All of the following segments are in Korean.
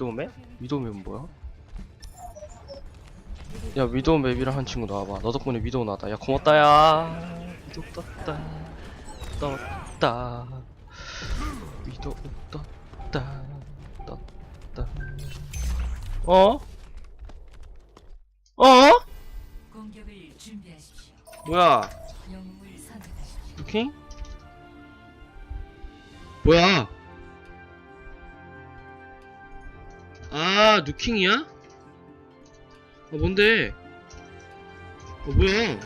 위도우맵? 위도우맵 뭐야? 야 위도우 맵이랑 한 친구 나와봐 너 덕분에 위도우 나왔다 야 고맙다 야 위도우 떴다 떴다 위도우 떴다 떴다 어? 어? 공격을 준비하십시오. 뭐야 영웅을 선택하십시오. 루킹? 뭐야? 아, 누킹이야? 어, 뭔데? 어, 뭐야?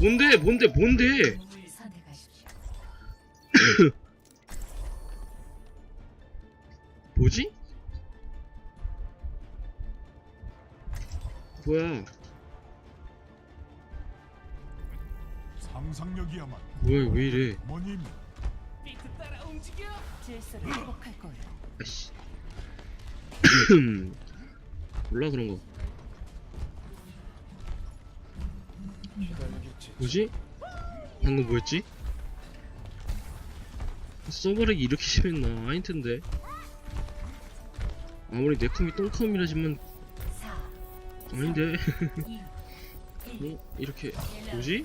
뭔데, 뭔데, 뭔데? 뭐지? 뭐야? 상상력이야말로 뭐야, 왜 이래? 뭐님 질서를 회복할 거예요. 아씨. 몰라, 그런 거. 뭐지? 방금 뭐였지? 서버렉이 이렇게 심했나? 아닐 텐데. 아무리 내 컴이 똥컴이라지만 4, 아닌데. 2, 어? 이렇게 뭐지?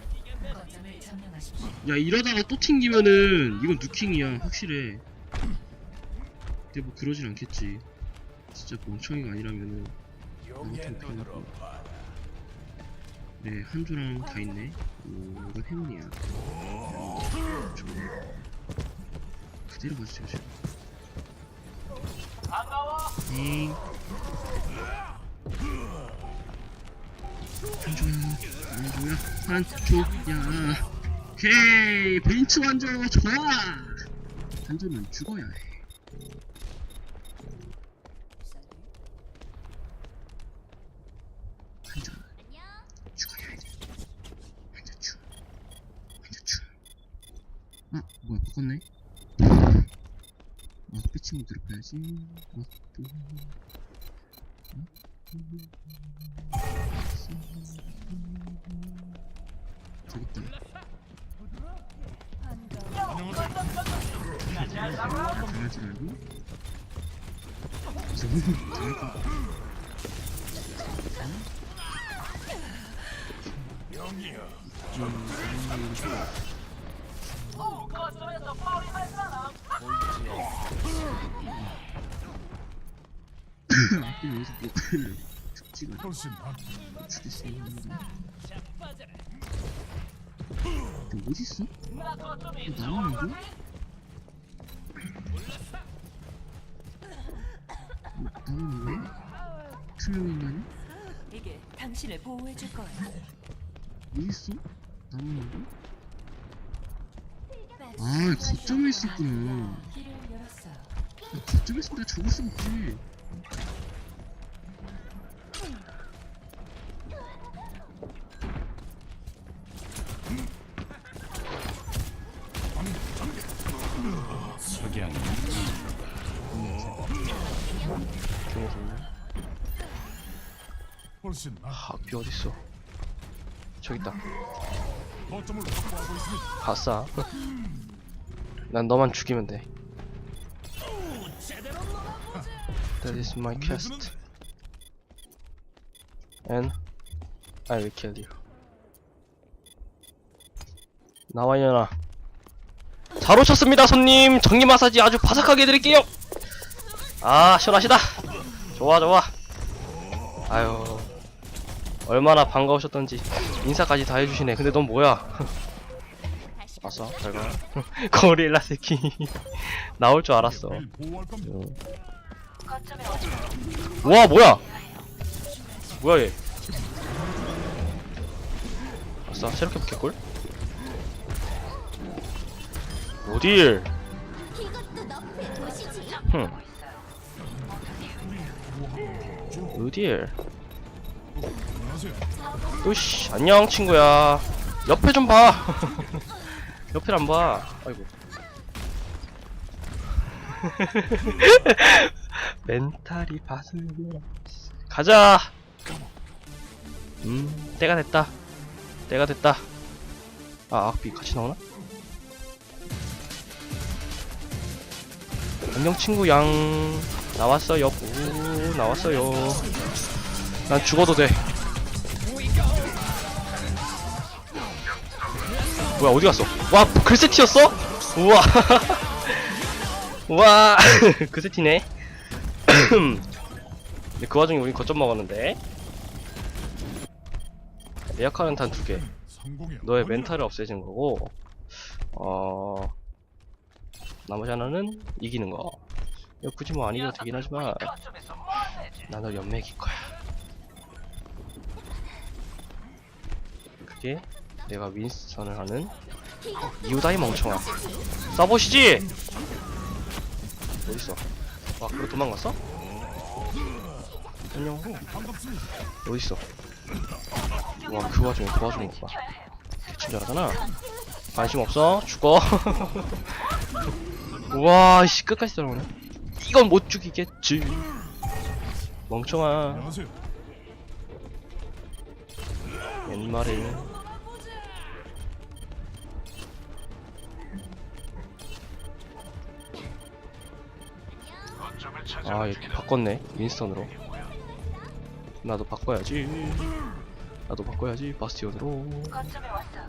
야 이러다가 또 튕기면은 이건 누킹이야 확실해. 근데 뭐 그러진 않겠지. 진짜 멍청이가 아니라면은 아무튼 그냥 네 한조랑 다 있네. 오 이건 행운이야. 그대로 가주세요. 지금. 땡. 한조야, 한조야, 한조야. 오케이, 벤츠 한조 좋아. 한조는 죽어야 해. 한조 죽어야 해. 한조 죽. 한조 죽. 아 뭐야 바꿨네. 아 패칭 들어가야지. 아 또. 저기 있다. 당하지 말고. 앞에 여기서 못 걸려. 죽지가 훨씬 낫 죽겠어. 근데 어딨어? 어, 나오는 나오는 거야? 투명인간이? 이게 당신을 보호해 줄 거예요. 어딨어? 나오는 거? 아, 거점에 있었구나. 길을 열었어요. 야, 거점에 있으면 내가 저거 쓰면 지 석양이 훨씬 낫 학비 어딨어? 저기 있다. 거점을 확보하고 있습니다 봤어. 난 너만 죽이면 돼. That is my quest. And I will kill you. 나와 이년아. 잘 오셨습니다 손님. 정리 마사지 아주 바삭하게 해드릴게요. 아 시원하시다. 좋아 좋아. 아유 얼마나 반가우셨던지 인사까지 다 해주시네. 근데 넌 뭐야? 왔어? 잘 가. 고릴라 새끼. 나올 줄 알았어. 와 뭐야? 뭐야 얘? 아싸 새롭게 붙겠걸? 어딜? 흠. 안녕하세요 으씨 안녕 친구야. 옆에 좀 봐. 옆에 안 봐. 아이고. 멘탈이 바슬려. 가자. 음, 때가 됐다. 때가 됐다 아 악비 같이 나오나? 안녕 친구 양 나왔어요. 오 나왔어요. 난 죽어도 돼. 뭐야 어디 갔어? 와 글세티였어? 우와. 우와. 글세티네. 근데 그 와중에 우린 거점 먹었는데. 내 역할은 단 두개. 너의. 멘탈을 없애주는 거고 어 나머지 하나는 이기는 거 이거 굳이 뭐 아니어도 되긴 하지만 나너 연맥일 거야. 그게 내가 윈스턴을 하는 이유다 이 멍청아. 써보시지! 어딨어? 와 그래 도망갔어? 안녕. 어딨어? 와 그 와중에 도와주는 거 봐. 개친절하잖아. 관심 없어? 죽어. 우와 씨 끝까지 따라오네 이건 못 죽이겠지. 멍청아. 옛말에 아 이렇게 바꿨네 윈스턴으로. 나도 바꿔야지. 나도 바꿔야지 바스티온으로. 거점에 왔어.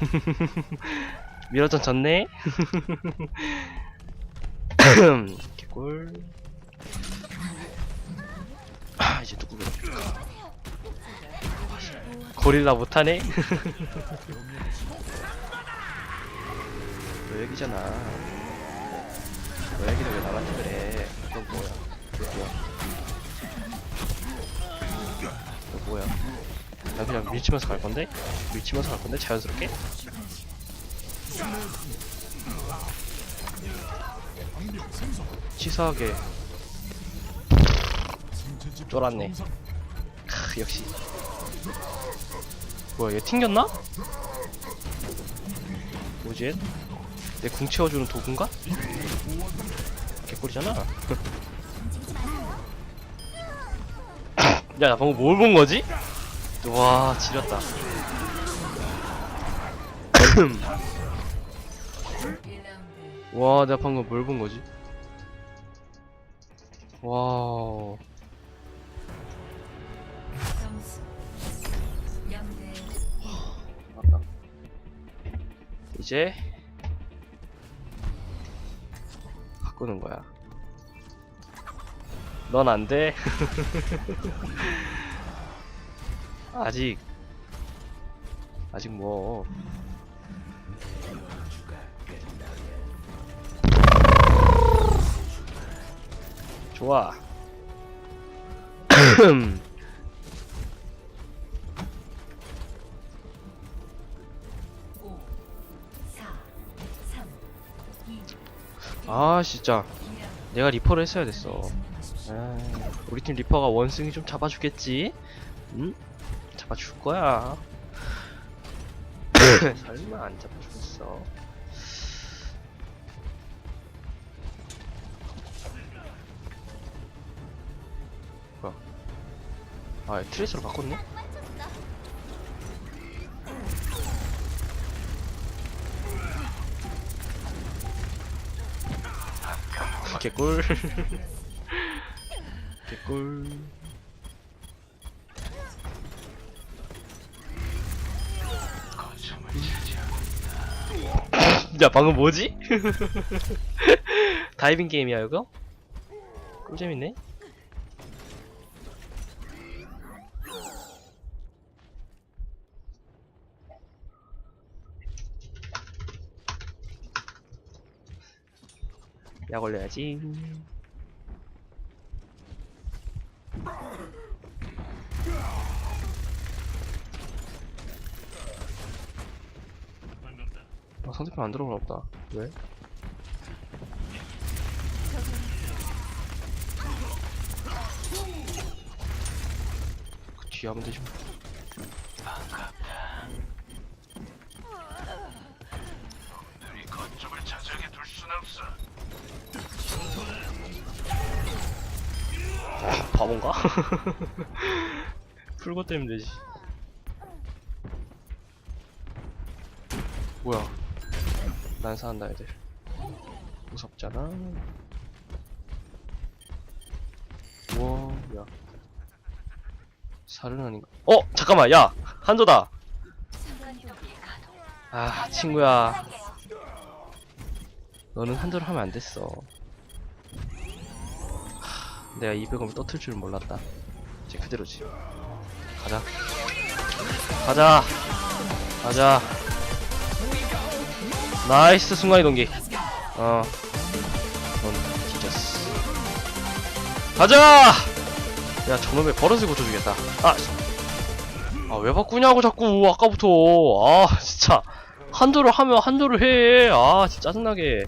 미러전 졌네 개꿀. 아 이제 누구 밀어볼까? 고릴라 못하네. 너 여기잖아. 너 여기는 왜 나한테 그래 그냥 밀치면서 갈 건데 밀치면서 갈 건데 자연스럽게. 치사하게 쫄았네. 크, 역시 뭐야 얘 튕겼나? 뭐지 얘? 내궁 채워주는 도구인가? 개꿀이잖아 야나 방금 뭘 본 거지? 와 지렸다 1라운드 와 내가 방금 뭘 본 거지? 와우 점수 0대 맞다. 이제 바꾸는 거야. 넌 안 돼. 아직 아직 뭐 좋아. 5 4 3 2아 진짜 2라운드 내가 리퍼를 했어야 됐어. 점령하십시오. 아, 우리 팀 리퍼가 원숭이 좀 잡아주겠지? 응? 잡아줄 거야. 설마 안 잡아주겠어. 뭐야? 아, 트레이서로 바꿨네? 개꿀. 개꿀. 야 방금 뭐지? 다이빙 게임이야 이거? 꿀잼이네 약 올려야지 상대편 안 들어오나 보다 왜? 그 뒤에 하면 되지 뭐 아, 바본가? 풀고 때면 되지 뭐야 난사한다 애들. 무섭잖아. 우와 야. 살은 아닌가? 어 잠깐만 야! 한조다. 아 친구야. 너는 한조를 하면 안 됐어. 하, 내가 200원을 떠틀 줄 몰랐다. 이제 그대로지. 가자. 가자. 가자 나이스 순간이동기 어 넌 뒤졌어 가자 야 저놈의 버릇을 고쳐주겠다 아 아, 왜 바꾸냐고, 자꾸, 아까부터. 아, 진짜. 한조를 하면 한조를 해. 아, 진짜 짜증나게.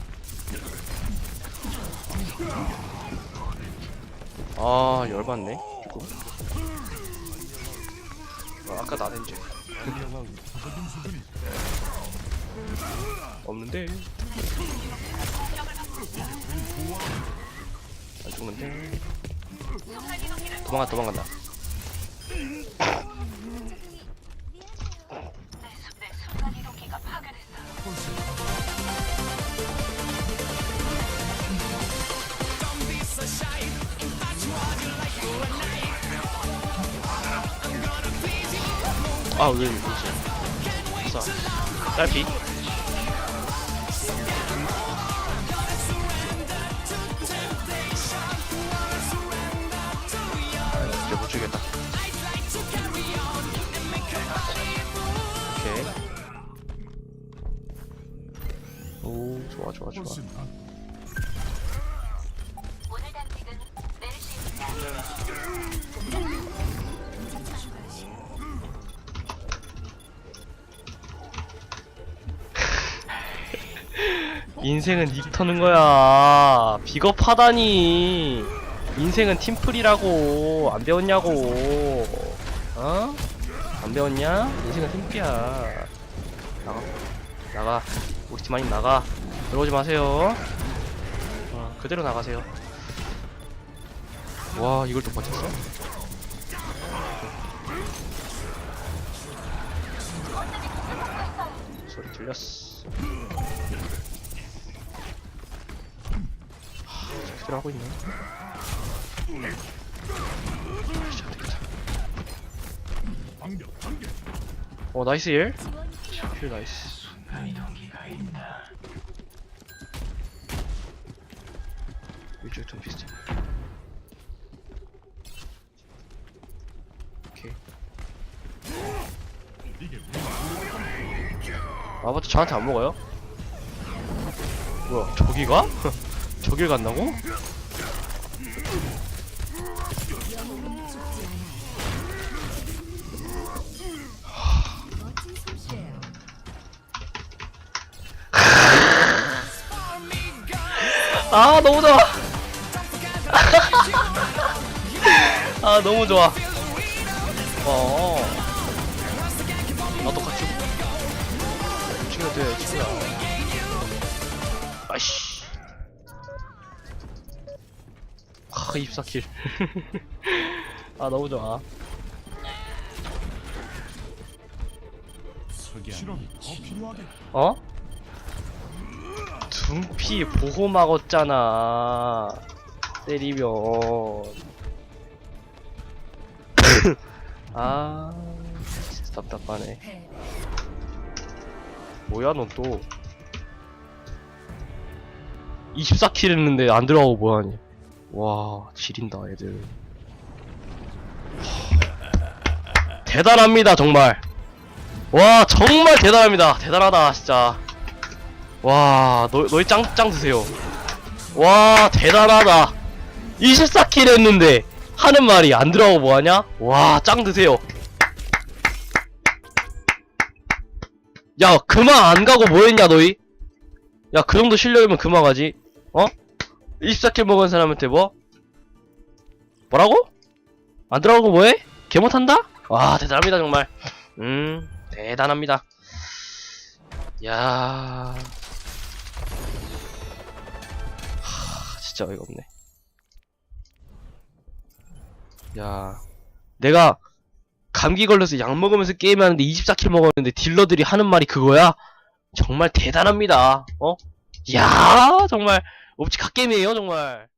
아, 열받네. 조금. 아, 아까 나댄 죄. 없는데. 안 죽는데. 도망가, 도망간다. 내, 수, 내 순간이동기가 파괴됐어. 아, 왜, 이러지? 싸. 딸피. 오, 좋아, 좋아, 좋아. 인생은 닉 터는 거야. 비겁하다니. 인생은 팀플이라고. 안 배웠냐고. 어? 안 배웠냐? 인생은 팀플이야. 나가. 나가. 아님 나가. 들어오지 마세요. 어, 그대로 나가세요. 와, 이걸 또 버텼어? 소리 들렸어. 하, 그대로 하고 있네. 어, 나이스 일. 힐 나이스. 이쪽이 좀 비슷해. 오케이. 아바타 저한테 안 먹어요? 뭐야, 저기가? 저길 간다고? 아, 너무 좋아! 아, 너무 좋아. 어. 나도 같이 친구가 돼, 친구야. 아이씨. 아, 24킬. 아, 너무 좋아. 어? 둔피 보호 막았잖아. 때리면. 아, 진짜 답답하네. 패 뭐야, 넌 또. 24킬 했는데 안 들어가고 뭐하니. 와, 지린다, 애들. 대단합니다, 정말. 와, 정말 대단합니다. 대단하다, 진짜. 와, 너, 너희 짱, 짱 드세요. 와, 대단하다. 24킬 했는데, 하는 말이 안 들어가고 뭐하냐? 와, 짱 드세요. 야, 그만 안 가고 뭐 했냐, 너희? 야, 그 정도 실력이면 그만 가지. 어? 24킬 먹은 사람한테 뭐? 뭐라고? 안 들어가고 뭐해? 개 못한다? 와, 대단합니다, 정말. 음, 대단합니다. 야 진짜 어이가 없네. 야, 내가 감기 걸려서 약 먹으면서 게임하는데 24킬 먹었는데 딜러들이 하는 말이 그거야? 정말 대단합니다. 어? 야, 정말 옵치 갓게임이에요, 정말.